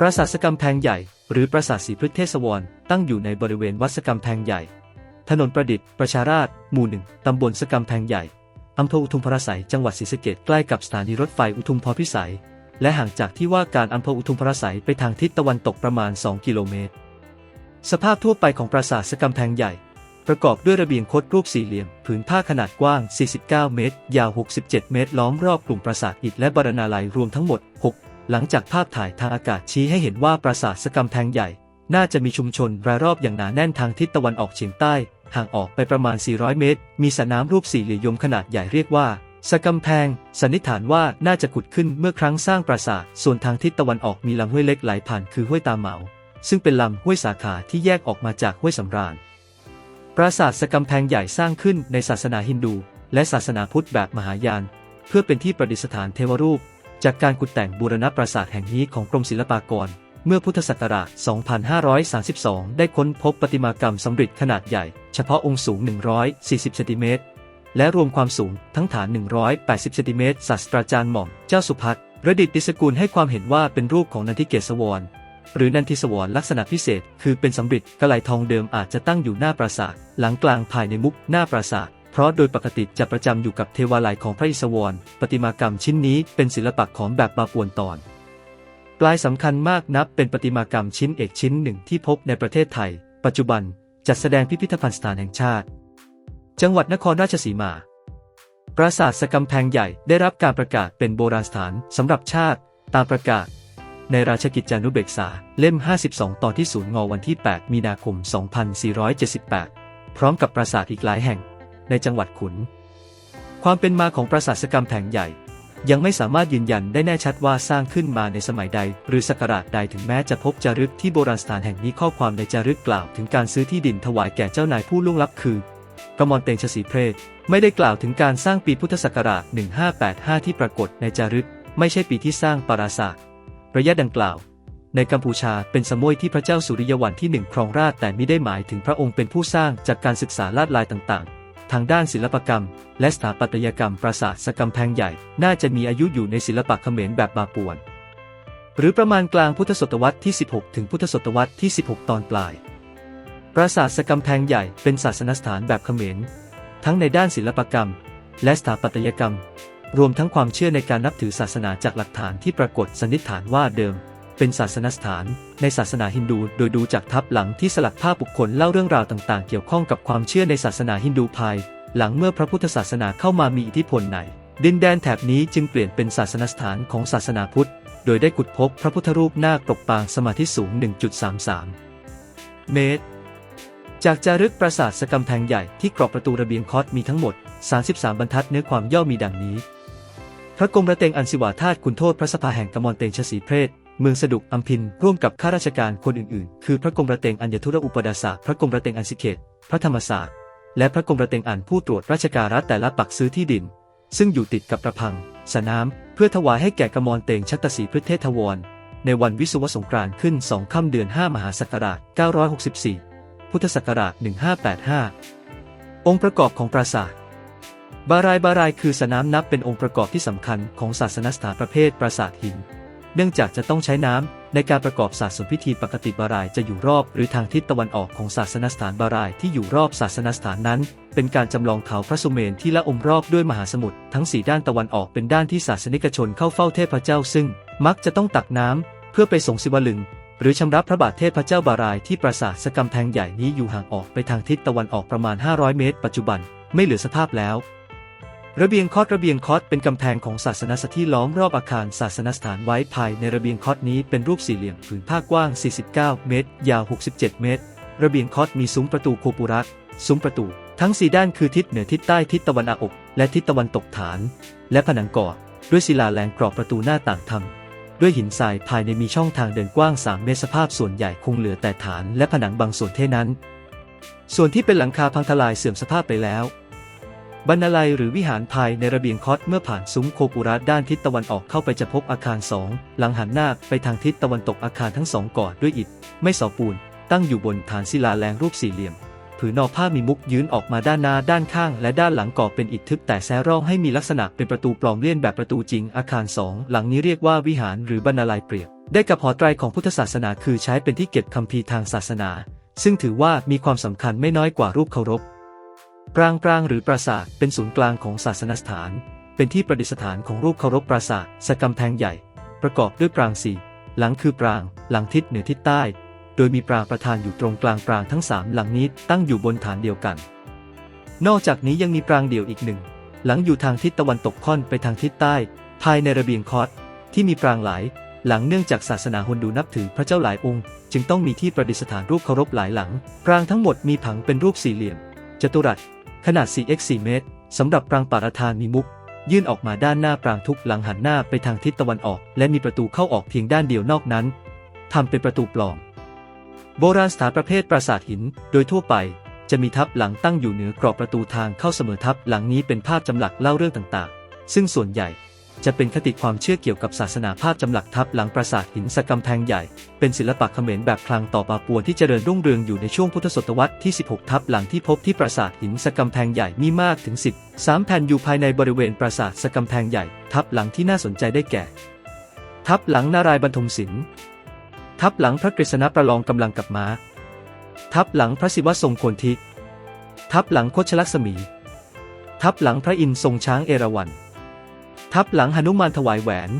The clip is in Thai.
ปราสาทสกำแพงใหญ่ หรือปราสาทศรีพฤกเทศวร ตั้งอยู่ในบริเวณวัดสกำแพงใหญ่ ถนนประดิษฐ์ ประชาราษฎร์หมู่หนึ่งตำบลสกำแพงใหญ่อำเภออุทุมพรสัยจังหวัดศรีสะเกษใกล้กับสถานีรถไฟอุทุมพรพิสัย และห่างจากที่ว่าการอำเภออุทุมพรสัยไปทางทิศตะวันตกประมาณ 2 กิโลเมตร สภาพทั่วไปของปราสาทสกำแพงใหญ่ ประกอบด้วยระเบียงคดรูปสี่เหลี่ยม ผืนผ้าขนาดกว้าง 49 เมตร ยาว 67 เมตร ล้อมรอบกลุ่มปราสาทอิฐและบรณาลัยรวมทั้งหมด 6 หลังจากภาพถ่ายทางอากาศชี้ให้เห็นว่าปราสาทสกำแพงใหญ่ น่าจะมีชุมชนรายรอบอย่างหนาแน่นทางทิศตะวันออกเฉียงใต้ ห่างออกไปประมาณ 400 เมตร มีสระน้ำรูปสี่เหลี่ยมขนาดใหญ่เรียกว่าสกำแพง สันนิษฐานว่าน่าจะขุดขึ้นเมื่อครั้งสร้างปราสาท ส่วนทางทิศตะวันออกมีลำห้วยเล็กไหลผ่านคือห้วยตาเหมา ซึ่งเป็นลำห้วยสาขาที่แยกออกมาจากห้วยสำราญ ปราสาทสกำแพงใหญ่สร้างขึ้นในศาสนาฮินดู และศาสนาพุทธแบบมหายาน เพื่อเป็นที่ประดิษฐานเทวรูป จากการกุดแต่งบูรณะปราสาทแห่งนี้ของกรมศิลปากร เมื่อพุทธศักราช 2532 ได้ค้นพบประติมากรรมสำริดขนาดใหญ่ เฉพาะองค์สูง 140 เซนติเมตร และรวมความสูงทั้งฐาน 180 เซนติเมตรศาสตราจารย์หม่อมเจ้าสุพัฒระดิตติสกุลให้ความเห็นว่าเป็นรูปของนันทิเกศวร หรือนันทิสวรลักษณะพิเศษ คือเป็นสำริดกระไหลทองเดิมอาจจะตั้งอยู่หน้าปราสาท หลังกลางภายในมุกหน้าปราสาท เพราะโดยปกติจะประจำอยู่กับเทวาลัยของพระอิศวรประติมากรรมชิ้นนี้เป็นศิลปะขอมแบบบาปวนตอน ปลายสำคัญมากนับเป็นประติมากรรมชิ้นเอกชิ้นหนึ่งที่พบในประเทศไทย ปัจจุบันจัดแสดงพิพิธภัณฑ์สถานแห่งชาติ จังหวัดนครราชสีมา ปราสาทสกำแพงใหญ่ได้รับการประกาศเป็นโบราณสถานสำหรับชาติ ตามประกาศ ในราชกิจจานุเบกษาเล่ม 52 ตอนที่ศูนย์งอวันที่ 8 มีนาคม 2478 พร้อมกับปราสาทอีกหลายแห่ง ในจังหวัดขุน ความเป็นมาของปราสาทสกำแพงใหญ่ ยังไม่สามารถยืนยันได้แน่ชัดว่าสร้างขึ้นมาในสมัยใด หรือศักราชใดถึงแม้จะพบจารึกที่โบราณสถานแห่งนี้ข้อความในจารึกกล่าวถึงการซื้อที่ดินถวายแก่เจ้านายผู้ล่วงลับคือกมรเตงชสีเพรศไม่ได้กล่าวถึงการสร้างปีพุทธศักราช 1585 ที่ปรากฏในจารึก ไม่ใช่ปีที่สร้างปราสาทระยะดังกล่าว ในกัมพูชาเป็นสมุยที่พระเจ้าสุริยวันที่หนึ่งครองราชแต่ไม่ได้หมายถึงพระองค์เป็นผู้สร้างจากการศึกษาลาดลายต่าง ทางด้านศิลปกรรม และสถาปัตยกรรมปราสาทสกำแพงใหญ่ น่าจะมีอายุอยู่ในศิลปะเขมรแบบบาปวน หรือประมาณกลางพุทธศตวรรษที่ 16 ถึงพุทธศตวรรษที่ 16 ตอนปลาย ปราสาทสกำแพงใหญ่เป็นศาสนสถานแบบเขมร ทั้งในด้านศิลปกรรม และสถาปัตยกรรม รวมทั้งความเชื่อในการนับถือศาสนาจากหลักฐานที่ปรากฏสันนิษฐานว่าเดิม เป็นศาสนสถาน ในศาสนาฮินดูโดยดูจากทับหลังที่สลักภาพบุคคลเล่าเรื่องราวต่างๆ เกี่ยวข้องกับความเชื่อในศาสนาฮินดูภาย หลังเมื่อพระพุทธศาสนาเข้ามามีอิทธิพลในดินแดนแถบนี้จึงเปลี่ยนเป็นศาสนสถานของศาสนาพุทธ โดยได้ขุดพบพระพุทธรูปนาคปกปางสมาธิสูง 1.33 เมตร จากจารึกปราสาทสกำแพงใหญ่ที่กรอบประตูระเบียงคอสมีทั้งหมด 33 บรรทัดเนื้อความย่อมีดังนี้ พระกรมระเตงอันสิวาทาสคุณโทษพระสภาแห่งกมรเตงชสีเพศ เมืองสดุกอัมพิน ร่วมกับข้าราชการคนอื่นๆ คือพระกรมระเตงอัญญธุรอุปดาสะพระกรมระเตงอันสิเขต พระธรรมศาสตร์ และพระกรมระเตงอันผู้ตรวจราชการรัฐแต่ละปักซื้อที่ดิน ซึ่งอยู่ติดกับประพัง สนามเพื่อถวายให้แก่กมรเตงชัตตศรีพฤทธเททวร ในวันวิสุวสงกรานต์ขึ้นสองค่ำเดือน 5 มหาศักราช 964 พุทธศักราช 1585 องค์ประกอบของปราสาทบารายบารายคือสนามนับเป็นองค์ประกอบที่สำคัญของศาสนสถานประเภทปราสาทหิน เนื่องจากจะต้องใช้น้ำในการประกอบศาสนพิธีปกติบารายจะอยู่รอบ หรือทางทิศตะวันออกของศาสนสถานบารายที่อยู่รอบศาสนสถานนั้น เป็นการจำลองเขาพระสุเมนที่ละอมรอบด้วยมหาสมุทรทั้งสี่ด้านตะวันออกเป็นด้านที่ศาสนิกชนเข้าเฝ้าเทพเจ้าซึ่ง มักจะต้องตักน้ำเพื่อไปส่งศิวลึง หรือชำรับพระบาทเทพเจ้าบารายที่ปราสาทสกำแพงใหญ่นี้อยู่ห่างออกไปทางทิศตะวันออกประมาณ 500 เมตร ปัจจุบันไม่เหลือสภาพแล้ว ระเบียงคอดระเบียงคอดเป็นกำแพงของศาสนสถานที่ล้อมรอบอาคารศาสนสถานไว้ภายในระเบียงคอดนี้เป็นรูปสี่เหลี่ยมผืนผ้ากว้าง 49 เมตร ยาว 67 เมตร ระเบียงคอดมีซุ้มประตูโคปุระซุ้มประตู ทั้งสี่ด้านคือทิศเหนือทิศใต้ทิศตะวันออก และทิศตะวันตกฐาน และผนังก่อ ด้วยศิลาแรงกรอบประตูหน้าต่างทำด้วยหินทรายภายในมีช่องทางเดินกว้าง 3 เมตรสภาพส่วนใหญ่คงเหลือแต่ฐาน และผนังบางส่วนเท่านั้น ส่วนที่เป็นหลังคาพังทลายเสื่อมสภาพไปแล้ว บรรณาลัยหรือวิหารภายในระเบียงคอสเมื่อผ่านซุ้มโคปุระด้านทิศตะวันออกเข้าไปจะพบอาคารสองหลังหันหน้าไปทางทิศตะวันตกอาคารทั้งสองก่อด้วยอิฐ ไม่เสาปูน ตั้งอยู่บนฐานศิลาแรงรูปสี่เหลี่ยม ผืนนอผ้ามีมุกยืนออกมาด้านหน้าด้านข้าง และด้านหลังก่อเป็นอิฐทึบแต่แซร่องให้มีลักษณะเป็นประตูปลอมเลี่ยนแบบประตูจริงอาคารสองหลังนี้เรียกว่าวิหารหรือบรรณาลัยเปรียบ ได้กับหอไตรของพุทธศาสนาคือใช้เป็นที่เก็บคัมภีร์ทางศาสนา ซึ่งถือว่ามีความสำคัญไม่น้อยกว่ารูปเคารพ ปรางปรางหรือปราสาทเป็นศูนย์กลางของศาสนสถาน เป็นที่ประดิษฐานของรูปเคารพปราสาทสกำแพงใหญ่ ประกอบด้วยปรางสี่หลังคือปราง หลังทิศเหนือทิศใต้ โดยมีปรางประธานอยู่ตรงกลางปรางทั้งสามหลังนี้ตั้งอยู่บนฐานเดียวกัน นอกจากนี้ยังมีปรางเดี่ยวอีกหนึ่ง หลังอยู่ทางทิศตะวันตกค่อนไปทางทิศใต้ ภายในระเบียงคอร์สที่มีปรางหลาย หลังเนื่องจากศาสนาฮนดูนับถือพระเจ้าหลายองค์ จึงต้องมีที่ประดิษฐานรูปเคารพหลายหลัง ปรางทั้งหมดมีผังเป็นรูปสี่เหลี่ยม จัตุรัส ขนาด 4x 4 เมตร สำหรับปรางปาราธานมีมุก ยื่นออกมาด้านหน้าปรางทุกหลังหันหน้าไปทางทิศตะวันออก และมีประตูเข้าออกเพียงด้านเดียวนอกนั้นทำเป็นประตูปลอมโบราณสถานประเภทปราสาทหิน โดยทั่วไป จะมีทับหลังตั้งอยู่เหนือกรอบประตูทางเข้าเสมอทับหลังนี้เป็นภาพจำหลักเล่าเรื่องต่างๆ ซึ่งส่วนใหญ่ จะเป็นคติความเชื่อเกี่ยวกับศาสนาภาพจำหลักทับหลังปราสาทหินสกำแพงใหญ่ เป็นศิลปะเขมรแบบพลางต่อปาปัวที่เจริญรุ่งเรืองอยู่ในช่วงพุทธศตวรรษที่ 16 ทับหลังที่พบที่ปราสาทหินสกำแพงใหญ่มีมากถึง 10 3 แผ่นอยู่ภายในบริเวณปราสาทสกำแพงใหญ่ ทับหลังที่น่าสนใจได้แก่ ทับหลังนารายบรรทมศิลป์ทับหลังพระกฤษณะประลองกำลังกับม้า ทับหลังพระศิวะทรงโคนทิทับหลังโคชลักษมี ทับหลังพระอินทร์ทรงช้างเอราวัณ ทับหลังหนุมานถวายแหวน